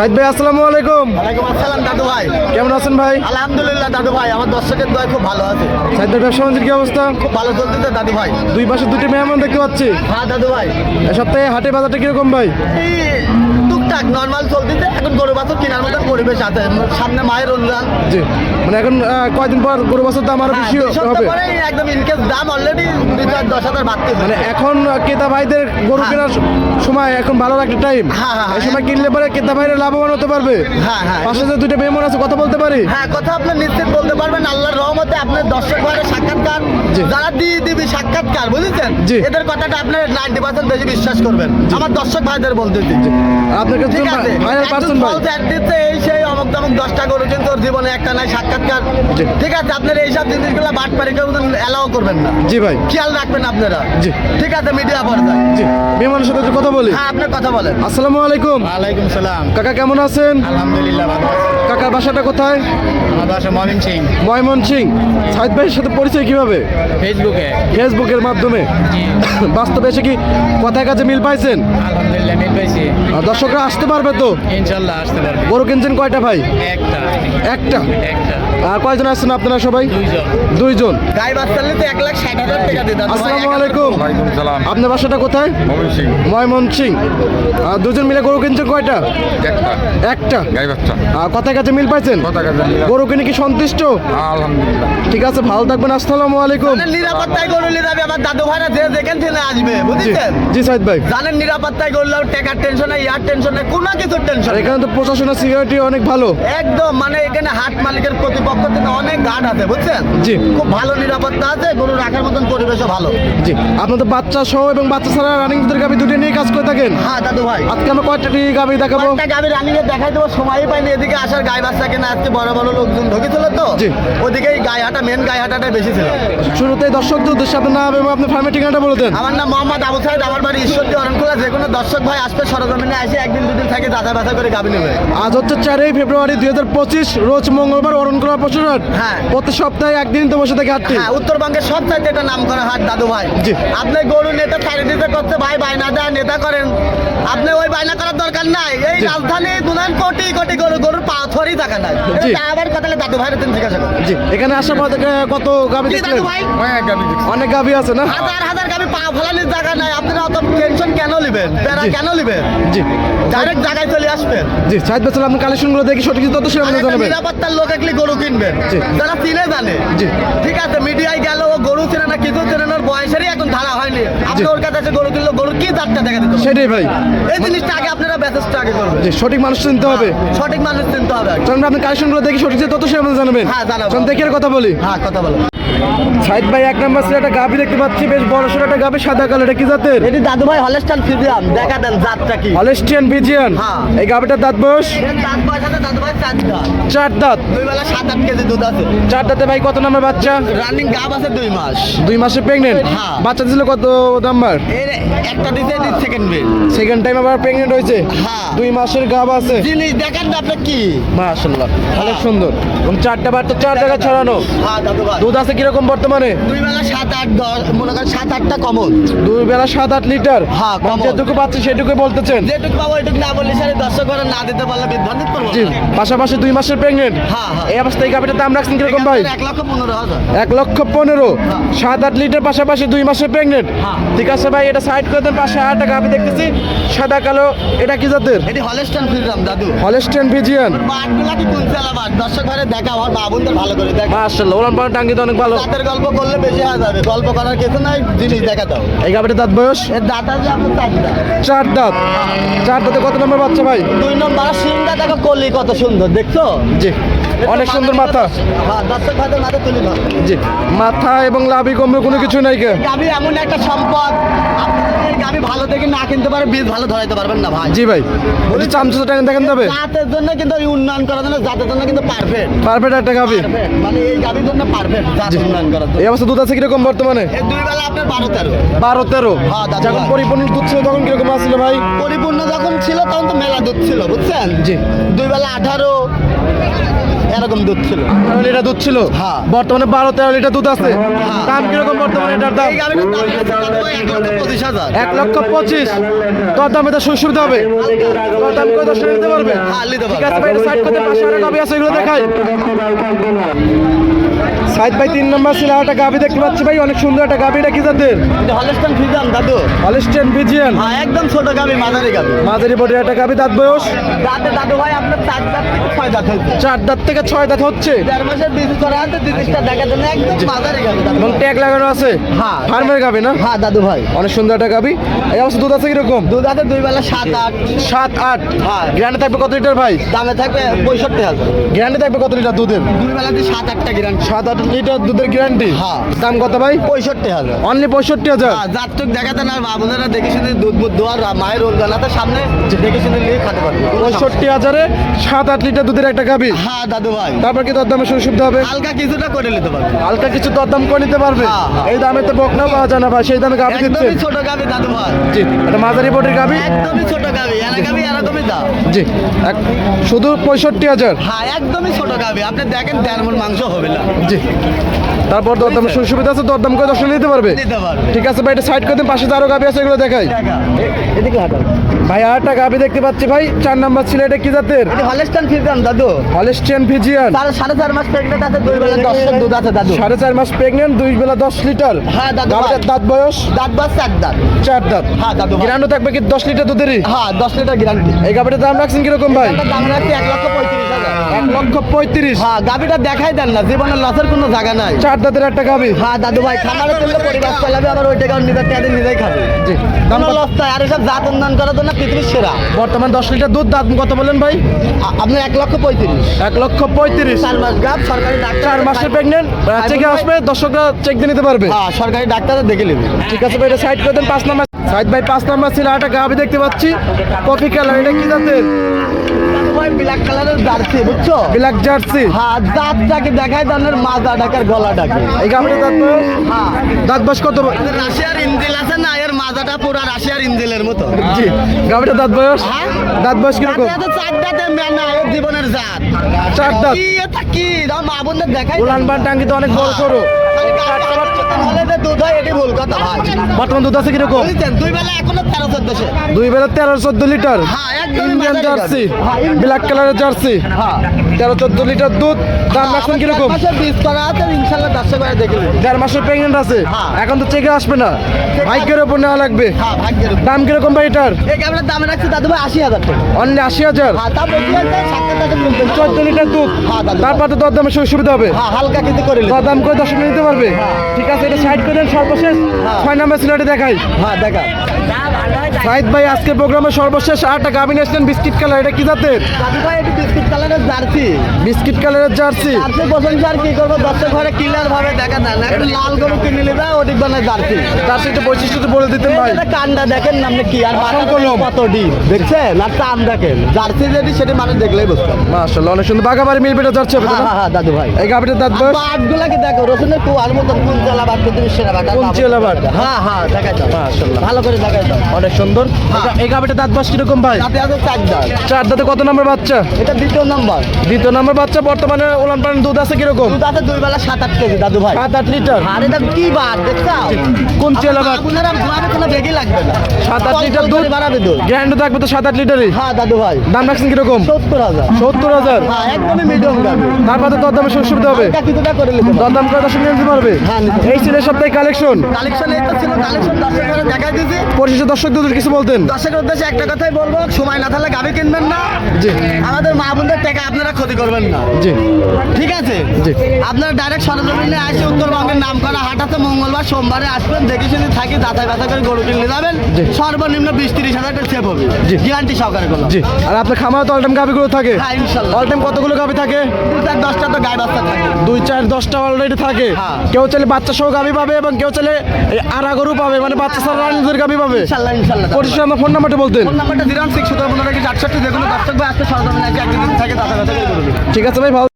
সাহিদ ভাই আসসালামু আলাইকুম। ওয়ালাইকুম আসসালাম দাদু ভাই। কেমন আছেন ভাই? আলহামদুলিল্লাহ দাদু ভাই আমার দর্শকের দয় খুব ভালো আছে। সাহিদ ভাই ব্যবসা বাণিজ্যের কি অবস্থা? খুব ভালো চলতেছে দাদু ভাই। দুই পাশে দুটি মেহমান দেখতে পাচ্ছি। হ্যাঁ দাদু ভাই। এ সপ্তাহে হাটে বাজারটা কীরকম ভাই? এই টুকটাক নর্মাল চলতেছে। এখন গরু বাছুর কেনার মতন পরিবেশ আছে। সামনে মায়ের রমজান। জি মানে এখন কয়দিন পর গরু বছর দাম আরও হ্যাঁ, বেশি হবে? একদম ইনকেস দাম অলরেডি দুই চার দশ হাজার বাড়তে মানে এখন ক্রেতা ভাইদের গরু হ্যাঁ। কেনার সময় এখন ভালো একটা টাইম হ্যাঁ, হ্যাঁ, এই সময় কিনলে পরে ক্রেতা ভাইরা লাভবান হতে পারবে হ্যাঁ, হ্যাঁ। পাশে যে দুটো মেহমান আছে কথা বলতে পারি হ্যাঁ কথা আপনি নিশ্চিত বলতে পারবেন আল্লাহর রহমতে আপনার দর্শক ভাইয়ের সাক্ষাৎকার জি। যারা দিয়ে দিবি সাক্ষাৎকার বুঝেছেন। এদের কথাটা আপনার নাইনটি পার্সেন্ট বেশি বিশ্বাস করবেন। আমার দর্শক ভাইদের বলতেছি আপনার কাছে ঠিক আছে? দিচ্ছে, এই সেই অমুক তমুক দশটা গরু কিন্তু ওর জীবনে একটা নাই সাক্ষাৎকার। ঠিক আছে? আপনার এইসব জিনিসগুলো বাট পারি কেউ এলাও করবেন না। জি ভাই। খেয়াল রাখবেন আপনারা। জি। ঠিক আছে? মিডিয়া পর্যায়ে জি। মেহমানের সাথে একটু কথা বলি। হ্যাঁ আপনার কথা বলেন। আসসালামু আলাইকুম। ওয়ালাইকুম সালাম। কাকা কেমন আছেন? আলহামদুলিল্লাহ ভালো কাকার বাসাটা কোথায়? আমার বাসা মমিন সিং ময়মন সিং সাহিদ ভাইয়ের সাথে পরিচয় কীভাবে? ফেসবুকে। ফেসবুকের মাধ্যমে। বাস্তবে এসে কি কথায় কাছে মিল পাইছেন? আলহামদুলিল্লাহ মিল পাইছি। আর দর্শকরা আসতে পারবে তো? ইনশাল্লাহ আসতে পারবে। বড় কিনছেন কয়টা ভাই? একটা। একটা? একটা। আর কয়জন আসছেন আপনারা সবাই? দুইজন। দুইজন। গাই বাচ্চা নিতে এক লাখ ষাট হাজার টাকা দিতে আসসালামু আলাইকুম। আপনার বাসাটা কোথায়? ময়মন সিং আর দুজন মিলে গরু কিনছেন কয়টা? একটা। একটা? গাই বাচ্চা। আর কথায় কাছে মিল পাইছেন? কথা গরু কিনে কি সন্তুষ্ট? আলহামদুলিল্লাহ। ঠিক আছে ভালো থাকবেন। আসসালামু আলাইকুম। নিরাপত্তায় গরু নিয়ে যাবে আমার দাদু ভাইরা যে যেখান থেকে আসবে বুঝেছেন? জি সাহিদ ভাই। জানেন নিরাপত্তায় গরু টাকার টেনশন নাই ইয়ার টেনশন নাই কোনো কিছুর টেনশন এখানে তো প্রশাসনের সিকিউরিটি অনেক ভালো। একদম মানে এখানে হাট মালিকের প্রতিপক্ষ থেকে অনেক গার্ড আছে বুঝছেন? জি। খুব ভালো নিরাপত্তা আছে গরু রাখার মতন পরিবেশও ভালো। জি। আপনাদের বাচ্চা সহ এবং বাচ্চা ছাড়া রানিং দুধের দুটো নিয়ে কাজ করে থাকেন? হ্যাঁ দাদু ভাই। আজকে আমরা কয়টা গাভি দেখাবো? একটা গাভি রানিংয়ে দেখাই দেবো সময়ই পাইনি এদিকে আসার গায়ে বাচ্চা কেনা আজকে বড় বড় লোকজন ঢুকেছিল তো। জি। ওদিকেই গায়ে হাঁটা মেন গায়ে হাঁটাটাই বেশি ছিল। শুরুতেই দর্শকদের উদ্দেশ্যে আপনার নাম এবং আপনার ঠিকানাটা বলে দেন। আমার নাম মোহাম্মদ আবু আমার বাড়ি ঈশ্বরদী অরণখোলা। যে কোনো দর্শক ভাই আসবে সরজমিনে এসে একদিন দুদিন থাকে যাতা ব্যথা করে গাভি নেবে। আজ হচ্ছে চারই ফেব্রুয়ারি দুই হাজার পঁচিশ রোজ মঙ্গলবার অরণকোলা হ্যাঁ। প্রতি সপ্তাহে একদিন তো বসে থাকে হাটটি হ্যাঁ উত্তরবঙ্গের সব চাইতে এটা নাম করা হাট দাদু ভাই। জি। আপনি গরু নেতা ছাড়ি দিতে করতে ভাই বাইনা দেয় নেতা করেন। আপনি ওই বাইনা করার দরকার নাই। এই রাজধানী দুনান কোটি কোটি গরু গরুর পাথরই থাকা নাই জি। আবার কথা দাদু ভাইয়ের তুমি জিজ্ঞাসা করো। জি। এখানে আসার পর থেকে কত গাভি দেখলেন? দাদু ভাই? অনেক গাবি গাভি আছে না? হাজার হাজার গাবি পা ফেলানির জায়গা নাই। আপনারা কেন নেবেন? প্যারা কেন নেবেন? জি। ডাইরেক্ট জায়গায় চলে আসবেন। জি ভাই আপনি কালেকশনগুলো দেখি সঠিক তথ্য সেটা আর আমাদের জানাবেন নিরাপত্তার লোক একলি গরু কিনবেন। যারা চিনে জানে। জি। ঠিক আছে মিডিয়ায় গেল ও গরু চেনে না কিছু চেনে না বয়সেরই এখন ধারা হয়নি। আপনি ওর কাছে গরু কিনলো গরু কি দাঁতটা দেখা দিত সেটাই ভাই। এই জিনিসটা আগে আপনারা মেসেজটা আগে করবেন। জি সঠিক মানুষ চিনতে হবে। সঠিক মানুষ চিনতে হবে। চলুন আপনি কালেকশনগুলো দেখি সঠিক তথ্য সেটা আমাদের জানাবেন। হ্যাঁ, জানাব। চলুন দেখে কথা বলি। হ্যাঁ কথা বলো। সাইদ ভাই এক নাম্বার ছিল একটা গাভি দেখতে পাচ্ছি বেশ বড় সড় একটা গাভি সাদা কালো এটা কি জাতের? এটি দাদু ভাই হলেস্টান ফিজিয়ান দেখা দেন জাতটা কি। Holstein Friesian? হ্যাঁ। এই গাভিটার দাঁত বয়স? দাঁত বয়স দাদু ভাই চার চার দাঁত? দুই বেলা সাত আট কেজি দুধ আছে। চার দাঁতে ভাই কত নাম্বার বাচ্চা? রানিং গাব আছে দুই মাস। দুই মাসে প্রেগনেন্ট হ্যাঁ। বাচ্চা দিছিল কত নাম্বার? একটা দিতে সেকেন্ড সেকেন্ড টাইম আবার প্রেগনেন্ট হয়েছে? হ্যাঁ। দুই মাসের গাভ আছে। জিনিস দেখেন না আপনি কি? মাশাআল্লাহ অনেক সুন্দর। এবং চারটা বার তো চার জায়গায় ছড়ানো। হ্যাঁ দুধ আছে কীরকম বর্তমানে? দুই বেলা সাত আট দশ মনে করেন সাত আটটা কমন দুই বেলা সাত আট লিটার? হ্যাঁ, কমন। যেটুকু পাচ্ছি সেটুকু বলতেছেন। যেটুকু পাবো ওইটুকু না বললে সারে দর্শক করে না দিতে পারলে বিধ্বন্দিত করব পাশাপাশি দুই মাসের প্রেগনেন্ট হ্যাঁ, হ্যাঁ। এই অবস্থায় এই গাভিটার দাম রাখছেন কীরকম ভাই? এক লক্ষ পনেরো পনেরো। সাত আট লিটার পাশাপাশি দুই মাসের প্রেগনেন্ট হ্যাঁ। ঠিক আছে ভাই এটা সাইড করে দেন পাশে একটা গাভি দেখতেছি। সাদা কালো এটা কি জাতের? এটি হলেস্টান ফিরলাম দাদু। হলেস্টেন ভিজিয়ান বাটগুলা কি কোন চালাবার দর্শক ঘরে দেখা আমার বাবুনদের ভালো করে দেখা মাশাআল্লাহ ওলান পালান টাঙ্গি তো অনেক ভালো। রাতের গল্প করলে বেশি হয়ে যাবে গল্প করার কিছু নাই জিনিস দেখা দাও। এই গাভিটার দাঁত বয়স? এর দাঁতা যে আপনার চারটা চার দাঁত। চার দাঁতে কত নম্বর বাচ্চা ভাই? দুই নম্বর সিংটা দেখো কলি কত সুন্দর দেখছ? জি অনেক সুন্দর মাথা। জি। মাথা এবং লাভি কমবে কোনো কিছু নাই কে? গাবি এমন একটা সম্পদ। গাবি ভালো দেখে না কিনতে পারে বীজ ভালো ধরাইতে পারবেন না ভাই। জি ভাই। এটা চামচা টাকা দেখেন তবে। জাতের জন্য কিন্তু উন্নয়ন করার জন্য জাতের জন্য কিন্তু পারফেক্ট পারফেক্ট একটা মানে এই গাবির জন্য পারফেক্ট জাত উন্নয়ন করার জন্য। এই অবস্থা দুধ আছে কীরকম বর্তমানে? এই দুই বেলা আপনার বারো তেরো। বারো তেরো। হ্যাঁ, যখন পরিপূর্ণ দুধ ছিল তখন কীরকম আসছিল ভাই? পরিপূর্ণ যখন ছিল তখন তো মেলা দুধ ছিল বুঝছেন? জি। দুই বেলা আঠারো এরকম দুধ ছিল। আঠারো লিটার দুধ ছিল? হ্যাঁ। বর্তমানে বারো তেরো লিটার দুধ আছে। দাম কীরকম বর্তমানে এটার দাম? পঁচিশ হাজার। এক লক্ষ পঁচিশ। তোর দামে তো সুবিধা হবে। তোর দাম করে দশ নিতে পারবে। হ্যাঁ, ঠিক আছে ভাই সাইড করতে পাশে আরও গাবি আছে এগুলো দেখাই। সাইড ভাই তিন নম্বর ছিল একটা গাবি দেখতে পাচ্ছি ভাই অনেক সুন্দর একটা গাবি এটা কি জাতের? এটা হলস্টাইন ফ্রিজাম দাদু। হলিস্টেন ভিজিয়ান হ্যাঁ একদম ছোট গাভি মাঝারি গাভি। মাঝারি বডির একটা গাবি দাঁত বয়স? দাদু দাদু ভাই আপনার চার দাঁত থেকে ছয় দাঁত হয়েছে। চার দাঁত থেকে ছয় দাঁত হচ্ছে? দেড় মাসের বিদ্যুৎ করা আছে জিনিসটা দেখার জন্য একদম মাঝারি গাভি দাদু এবং ট্যাগ লাগানো আছে? হ্যাঁ। ফার্মের গাবি না? হ্যাঁ দাদু ভাই। অনেক সুন্দর একটা গাবি এই অবস্থা দুধ আছে কীরকম? দুধ আছে দুই বেলা সাত আট। সাত আট। হ্যাঁ। গ্রান্ডে থাকবে কত লিটার ভাই? দামে থাকবে পঁয়ষট্টি হাজার। গ্রান্ডে থাকবে কত লিটার দুধের? দুই বেলাতে সাত আটটা গ্যারান্টি সাত আট লিটার দুধের গ্যারান্টি হ্যাঁ। দাম কত ভাই? পঁয়ষট্টি হাজার। অনলি পঁয়ষট্টি হাজার? হ্যাঁ, যাত্রক দেখাতে না বাবুদেরা দেখে শুনে দুধ বুধ দোয়ার মায়ের রোল জানাতে সামনে দেখে শুনে নিয়ে খেতে পারবে। পঁয়ষট্টি হাজারে সাত আট লিটার দুধের একটা গাবি? হ্যাঁ দাদু ভাই। তারপর কি দরদামে সুযোগ সুবিধা হবে? হালকা কিছুটা করে নিতে পারবে। হালকা কিছু দরদাম করে নিতে পারবে? হ্যাঁ, হ্যাঁ। এই দামে তো বকনাও পাওয়া যায় না ভাই সেই দামে গাবি দিচ্ছে। একদমই ছোট গাবি দাদু ভাই। জি এটা মাঝারি বডির গাবি? একদমই ছোট গাবি এরা গাবি এরকমই দাম জি শুধু পঁয়ষট্টি হাজার? হ্যাঁ একদমই ছোট গাবি। আপনি দেখেন দেড় মন মাংস হবে না। জি। তারপর দরদাম সুযোগ সুবিধা আছে দরদাম করে দর্শন নিতে পারবে। ঠিক আছে ভাই এটা সাইড করে দিন পাশে আরও গাবি আছে এগুলো দেখাই। ভাই আরেকটা গাবি দেখতে পাচ্ছি ভাই চার নাম্বার ছিল এটা কি জাতের? হলেস্টান ফিরতাম দাদু। হলিস্টিয়ান ভিজিয়ান তার সাড়ে চার মাস প্রেগনেন্ট আছে দুই বেলা দশ লিটার দুধ আছে দাদু। সাড়ে চার মাস প্রেগনেন্ট দুই বেলা দশ লিটার। হ্যাঁ, দাদু দাঁত বয়স? দাঁত বাস এক দাঁত। চার দাঁত। হ্যাঁ দাদু। গ্রান্ড থাকবে কি দশ লিটার দুধেরই? হ্যাঁ দশ লিটার গ্যারান্টি এই গাবিটার দাম রাখছেন কীরকম ভাই? দাম রাখছি এক লক্ষ পঁয়ত্রিশ এক লক্ষ পঁয়ত্রিশ। হ্যাঁ গাবিটা দেখাই দেন না জীবনের লসের কোনো জায়গা নাই। চার দাঁতের একটা গাবি হ্যাঁ দাদু ভাই খামারে তুললে পরিবার চালাবে আবার ওই টাকা নিজের টাকা নিজেই খাবে। জি দাম আর এসব জাত উন্নয়ন করার জন্য পৃথিবীর সেরা। বর্তমান দশ লিটার দুধ দাঁত কত বলেন ভাই? আপনি এক লক্ষ পঁয়ত্রিশ। এক লক্ষ পঁয়ত্রিশ। চার মাস গাব সরকারি ডাক্তার চার মাসের প্রেগনেন্ট চেকে আসবে দর্শকরা চেক দিয়ে নিতে পারবে। হ্যাঁ সরকারি ডাক্তারে দেখে নেবে। ঠিক আছে ভাই এটা সাইড করে দেন পাঁচ নাম্বার সাইড ভাই পাঁচ নাম্বার ছিল একটা গাবি দেখতে পাচ্ছি। কফি কালার এটা কি জাতের? ভাই ব্ল্যাক কালারের জার্সি বুঝছ? Black Jersey? হ্যাঁ দাঁতটাকে দেখাই দানের মাজা ডাকার গলা ডাকে এই গাবিটার দাঁত? হ্যাঁ। দাঁত বয়স কত? রাশিয়ার ইঞ্জিল আছে না এর মাজাটা পুরো রাশিয়ার ইঞ্জিলের মতো। জি গাবিটার দাঁত বয়স? হ্যাঁ? দাঁত বয়স কীরকম? দাঁতে চার দাঁতে মেনা এর জীবনের জাত। চার দাঁত? কি? এটা কি মা বোনদের দেখাই উলান বান টাঙ্গি তো অনেক বড় সরু। দুধ হয় এটি ভুল কথা ভাই। বর্তমান দুধ আছে কীরকম? দুই বেলা এখনও তেরো চোদ্দশো দুই বেলা তেরো চোদ্দ লিটার। হ্যাঁ ইন্ডিয়ান জার্সি হ্যাঁ ব্ল্যাক কালারের জার্সি। হ্যাঁ। তেরো চোদ্দ লিটার দুধ দাম রাখছেন কীরকম? বীজ করা আছে ইনশাল্লাহ দশটা করে দেখে দেড় মাসের প্রেগনেন্ট আছে। হ্যাঁ। এখন তো চেকে আসবে না। বাইকের ওপর নেওয়া লাগবে। হ্যাঁ ভাগ্যের। দাম কীরকম ভাই এটার? এই ক্যামেরার দাম রাখছে দাদু ভাই আশি হাজার টাকা। অনলি আশি হাজার? হ্যাঁ। চোদ্দ লিটার দুধ। হ্যাঁ, তারপর তো সুবিধা হবে। হ্যাঁ হালকা কিছু করে করে দশ নিতে পারবে। ঠিক আছে এটা সাইড সর্বশেষ। ছয় নাম্বার সিলেটে দেখাই। হ্যাঁ দেখা। সাইদ ভাই আজকে প্রোগ্রামের সর্বশেষ আটটা গাভিন বিস্কিট কালার এটা কি জাতের? বিস্কুট কালারের জার্সি। বিস্কিট কালারের জার্সি? জার্সি পছন্দ আর কি করব? দর্শক ঘরে কিলার ভাবে দেখা দেন না। একটু লাল গরু কিনে নিবে ওদিক বানায় জার্সি। জার্সি একটু বৈশিষ্ট্য বলে দিতেন ভাই। কান্ডা দেখেন না আপনি কি? আর। কত ডিম। দেখছেন? আর চাম দেখেন। জার্সি যেটি সেটি মানুষ দেখলেই বুঝতে। মাশাআল্লাহ অনেক সুন্দর। বাগাবাড়ি মিল পেটা যাচ্ছে হ্যাঁ হ্যাঁ, হ্যাঁ দাদু ভাই। এই গাভিটার দাঁত বয়স? বাটগুলা কি দেখো রসুনের কুয়ার মতন কোন জেলা কিন্তু সেরা বাট কোন জেলা বাট? হ্যাঁ? হ্যাঁ দেখাই দাও। মাশাআল্লাহ। ভালো করে দেখাই দাও। অনেক সুন্দর। এই- এই দাঁত বয়স কীরকম ভাই? তাতে আছে চার দাঁত। চার দাঁতে কত নম্বর বাচ্চা? এটা দ্বিতীয় নম্বর। দ্বিতীয় নম্বর বাচ্চা বর্তমানে ওলান পালান দুধ আছে কীরকম? দুধ আছে দুই বেলা সাত আট কেজি দাদু ভাই। সাত আট লিটার? আর এটা কি বাট দেখছ কোন চেলা বাট? আপনারা ঘুমাবে কোনো বেগই লাগবে না। সাত আট লিটার দুধ? বাড়াবে দুধ। গ্যারান্টি থাকবে তো সাত আট লিটারই? হ্যাঁ দাদু ভাই। দাম রাখছেন কীরকম? সত্তর হাজার। সত্তর হাজার? হ্যাঁ একদমই মিডিয়াম গাড়ি তারপর তো দর দামে সুবিধা হবে? কিছুটা করে নিতে দর দাম করে দশ নিতে পারবে? হ্যাঁ, এই ছিল সপ্তাহে কালেকশন কালেকশন এই তো ছিল কালেকশন দর্শক ঘরে দেখাই দিয়েছি পরিশেষে দর্শক দুধের কিছু বলতেন? দর্শকের উদ্দেশ্যে একটা কথাই বলব সময় না থাকলে গাভি কিনবেন না। জি। আমাদের মা বোনদের টাকা আপনারা ক্ষতি করবেন না। জি। ঠিক আছে? জি। আপনারা ডাইরেক্ট সরজমিনে আসে উত্তরবঙ্গের নাম করা হাট আছে মঙ্গলবার সোমবারে আসবেন দেখে শুনে থাকি যাতাই বাতা করে গরু কিনলে যাবেন। সর্বনিম্ন বিশ তিরিশ হাজার টাকা সেভ হবে। জি। গ্যারান্টি সহকারে করলাম। জি। আর আপনার খামার তো অল টাইম গাভিগুলো থাকে? হ্যাঁ ইনশাল্লাহ। অল কতগুলো গাভি থাকে? দু চার দশটা তো গায়ে বাচ্চা থাকে। দুই চার দশটা অলরেডি থাকে। হ্যাঁ। কেউ চাইলে বাচ্চা সহ গাভি পাবে এবং কেউ এই আড়া গরু পাবে মানে বাচ্চা ছাড়া রানীদের গাভি পাবে। ইনশাল্লাহ ইনশাল্লাহ। পরিশেষে আমার ফোন নাম্বারটা বলতেন। ফোন নাম্বারটা জিরো সিক্স সতেরো পনেরো আটষট্টি যে কোনো দর্শক ভাই আসতে সরজমিনে একদিন ঠিক আছে ভাই ভালো